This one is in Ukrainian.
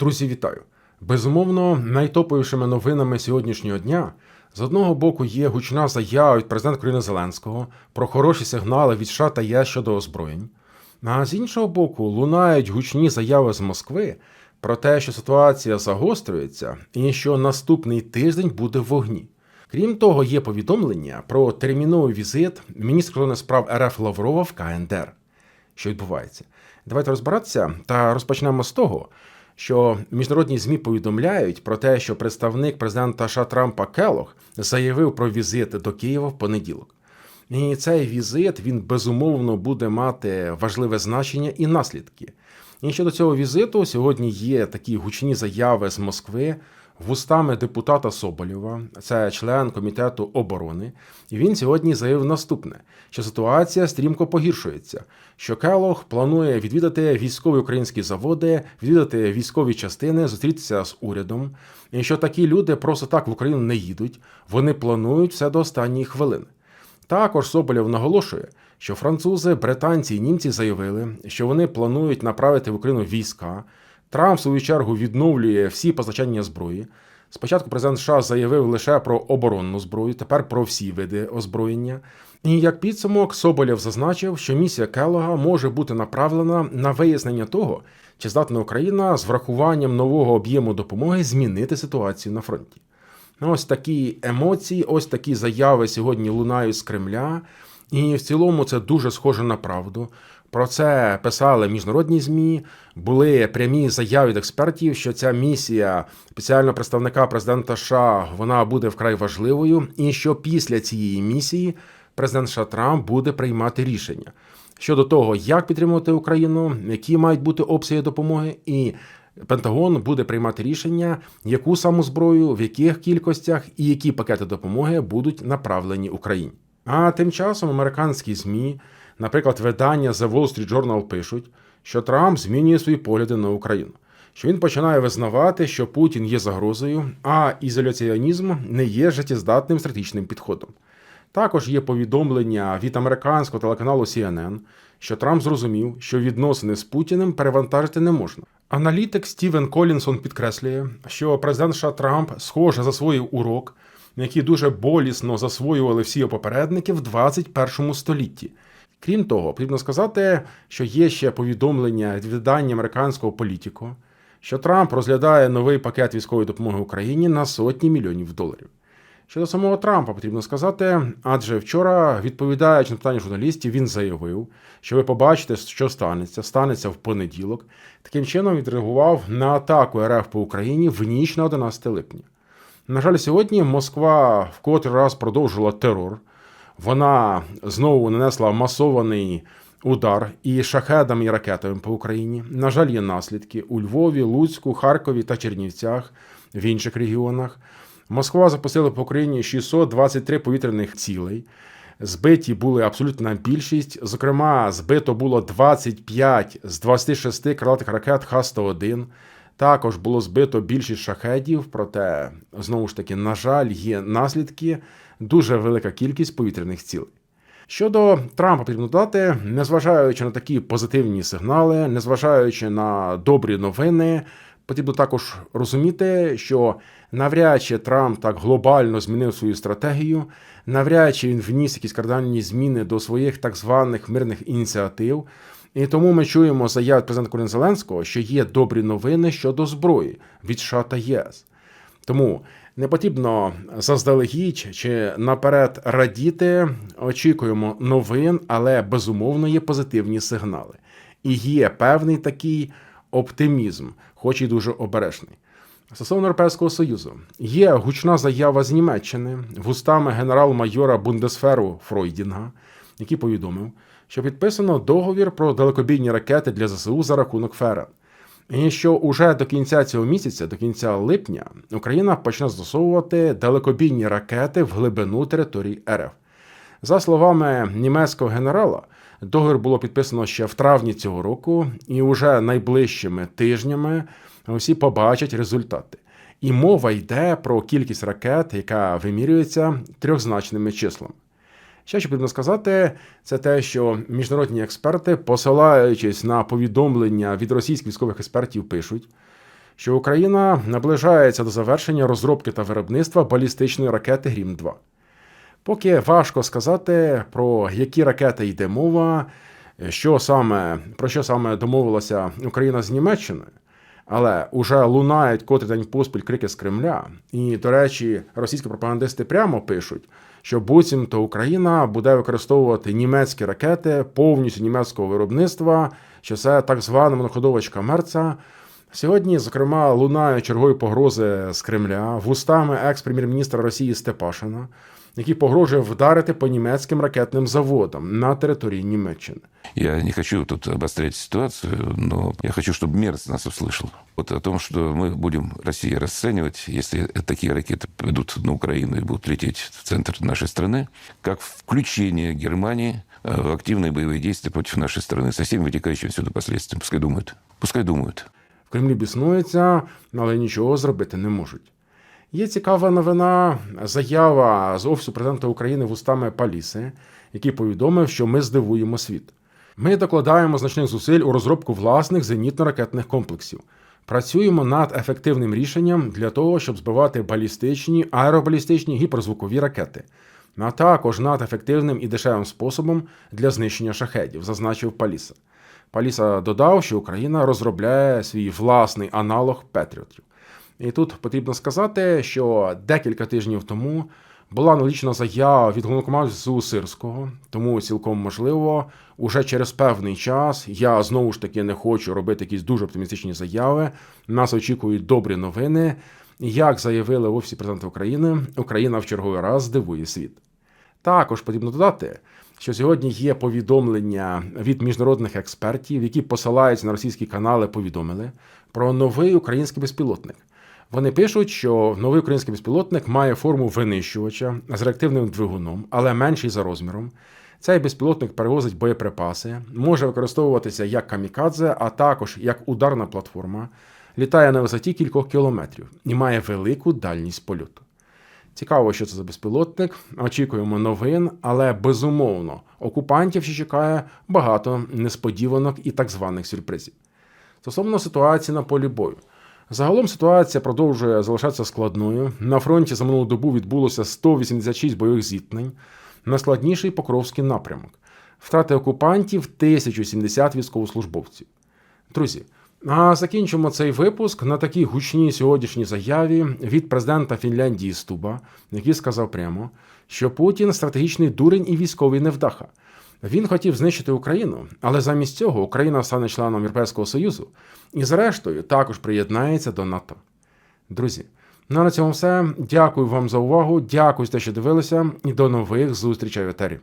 Друзі, вітаю! Безумовно, найтоповішими новинами сьогоднішнього дня з одного боку є гучна заява від президента України Зеленського про хороші сигнали від США та ЄС щодо озброєнь. А з іншого боку, лунають гучні заяви з Москви про те, що ситуація загострюється і що наступний тиждень буде в вогні. Крім того, є повідомлення про терміновий візит міністра закордонних справ РФ Лаврова в КНДР. Що відбувається? Давайте розбиратися та розпочнемо з того, що міжнародні змі повідомляють про те, що представник президента США Трампа Келох заявив про візит до Києва в понеділок. І цей візит він безумовно буде мати важливе значення і наслідки. І щодо цього візиту сьогодні є такі гучні заяви з Москви вустами депутата Соболєва, це член комітету оборони. І він сьогодні заявив наступне: що ситуація стрімко погіршується, що Келох планує відвідати військові українські заводи, відвідати військові частини, зустрітися з урядом, і що такі люди просто так в Україну не їдуть, вони планують все до останньої хвилини. Також Соболєв наголошує, що французи, британці і німці заявили, що вони планують направити в Україну війська. Трамп, в свою чергу, відновлює всі постачання зброї. Спочатку президент США заявив лише про оборонну зброю, тепер про всі види озброєння. І як підсумок, Соболєв зазначив, що місія Келога може бути направлена на вияснення того, чи здатна Україна з врахуванням нового об'єму допомоги змінити ситуацію на фронті. Ну, Ось такі емоції, ось такі заяви сьогодні лунають з Кремля, і в цілому це дуже схоже на правду. Про це писали міжнародні змі. Були прямі заяви від експертів, що ця місія спеціального представника президента США вона буде вкрай важливою, і що після цієї місії президент США Трамп буде приймати рішення щодо того, як підтримувати Україну, які мають бути обсяги допомоги, і Пентагон буде приймати рішення, яку саму зброю, в яких кількостях і які пакети допомоги будуть направлені Україні. А тим часом американські змі. Наприклад, видання The Wall Street Journal пишуть, що Трамп змінює свої погляди на Україну, що він починає визнавати, що Путін є загрозою, а ізоляціонізм не є життєздатним стратегічним підходом. Також є повідомлення від американського телеканалу CNN, що Трамп зрозумів, що відносини з Путіним перевантажити не можна. Аналітик Стівен Колінсон підкреслює, що президент США Трамп схоже засвоїв урок, який дуже болісно засвоювали всі його попередники в 21 столітті. Крім того, потрібно сказати, що є ще повідомлення від видання американського політико, що Трамп розглядає новий пакет військової допомоги Україні на сотні мільйонів доларів. Щодо самого Трампа потрібно сказати, адже вчора, відповідаючи на питання журналістів, він заявив, що ви побачите, що станеться, станеться в понеділок. Таким чином відреагував на атаку РФ по Україні в ніч на 11 липня. На жаль, сьогодні Москва вкотре раз продовжила терор. Вона знову нанесла масований удар і шахедами і ракетами по Україні. На жаль, є наслідки у Львові, Луцьку, Харкові та Чернівцях в інших регіонах. Москва запустила по Україні 623 повітряних цілей. Збиті були абсолютна більшість. Зокрема, збито було 25 з 26 крилатих ракет Х-101. Також було збито більшість шахедів, проте, знову ж таки, на жаль, є наслідки, дуже велика кількість повітряних цілей. Щодо Трампа, потрібно додати, незважаючи на такі позитивні сигнали, незважаючи на добрі новини, потрібно також розуміти, що навряд чи Трамп так глобально змінив свою стратегію, навряд чи він вніс якісь кардинальні зміни до своїх так званих мирних ініціатив. І тому ми чуємо заяви президента Корін Зеленського, що є добрі новини щодо зброї від США та ЄС. Тому не потрібно заздалегідь чи наперед радіти. Очікуємо новин, але безумовно є позитивні сигнали. І є певний такий оптимізм, хоч і дуже обережний. Стосовно Європейського Союзу є гучна заява з Німеччини вустами генерал-майора Бундесферу Фройдінга, який повідомив, що підписано договір про далекобійні ракети для ЗСУ за рахунок ФЕРА. І що уже до кінця цього місяця, до кінця липня, Україна почне застосовувати далекобійні ракети в глибину території РФ. За словами німецького генерала, договір було підписано ще в травні цього року, і уже найближчими тижнями усі побачать результати. І мова йде про кількість ракет, яка вимірюється трьохзначними числами. Ще що потрібно сказати, це те, що міжнародні експерти, посилаючись на повідомлення від російських військових експертів, пишуть, що Україна наближається до завершення розробки та виробництва балістичної ракети Грім 2 Поки важко сказати, про які ракети йде мова, що саме, про що саме домовилася Україна з Німеччиною. Але уже лунають котрий день поспіль крики з Кремля. І, до речі, російські пропагандисти прямо пишуть, що буцімто Україна буде використовувати німецькі ракети повністю німецького виробництва, що це так звана моноходовочка Мерца. Сьогодні, зокрема, лунають чергові погрози з Кремля вустами екс-прем'єр-міністра Росії Степашина, який погрожує вдарити по німецьким ракетним заводам на території Німеччини. Я не хочу тут обострять ситуацию, но я хочу, чтобы Мерц нас услышал. Вот о том, что мы будем Россия расценивать, если такие ракеты придут на Украину и будут лететь в центр нашей страны, как включение Германии э, в активные боевые действия против нашей страны со всеми вытекающими отсюда последствиями. Пускай думают. Пускай думают. В Кремлі біснуються, але нічого зробити не можуть. Є цікава новина, заява з Офісу президента України вустами Паліси, який повідомив, що ми здивуємо світ. Ми докладаємо значних зусиль у розробку власних зенітно-ракетних комплексів. Працюємо над ефективним рішенням для того, щоб збивати балістичні, аеробалістичні гіперзвукові ракети, а також над ефективним і дешевим способом для знищення шахедів, зазначив Паліса. Паліса додав, що Україна розробляє свій власний аналог Петріотів. І тут потрібно сказати, що декілька тижнів тому була аналогічна заява від головнокомандуючого Сирського, тому цілком можливо, уже через певний час я знову ж таки не хочу робити якісь дуже оптимістичні заяви. Нас очікують добрі новини. Як заявили Офісі президента України, Україна в черговий раз здивує світ. Також потрібно додати, що сьогодні є повідомлення від міжнародних експертів, які посилаються на російські канали, повідомили про новий український безпілотник. Вони пишуть, що новий український безпілотник має форму винищувача з реактивним двигуном, але менший за розміром. Цей безпілотник перевозить боєприпаси, може використовуватися як камікадзе, а також як ударна платформа, літає на висоті кількох кілометрів і має велику дальність польоту. Цікаво, що це за безпілотник. Очікуємо новин, але безумовно окупантів ще чекає багато несподіванок і так званих сюрпризів. Стосовно ситуації на полі бою. Загалом ситуація продовжує залишатися складною. На фронті за минулу добу відбулося 186 бойових зіткнень, найскладніший Покровський напрямок. Втрати окупантів 1070 військовослужбовців. Друзі, а закінчимо цей випуск на такій гучній сьогоднішній заяві від президента Фінляндії Стуба, який сказав прямо, що Путін стратегічний дурень і військовий невдаха. Він хотів знищити Україну, але замість цього Україна стане членом Європейського Союзу і, зрештою, також приєднається до НАТО. Друзі, ну на цьому все. Дякую вам за увагу. Дякую за те, що дивилися, і до нових зустрічей в етері.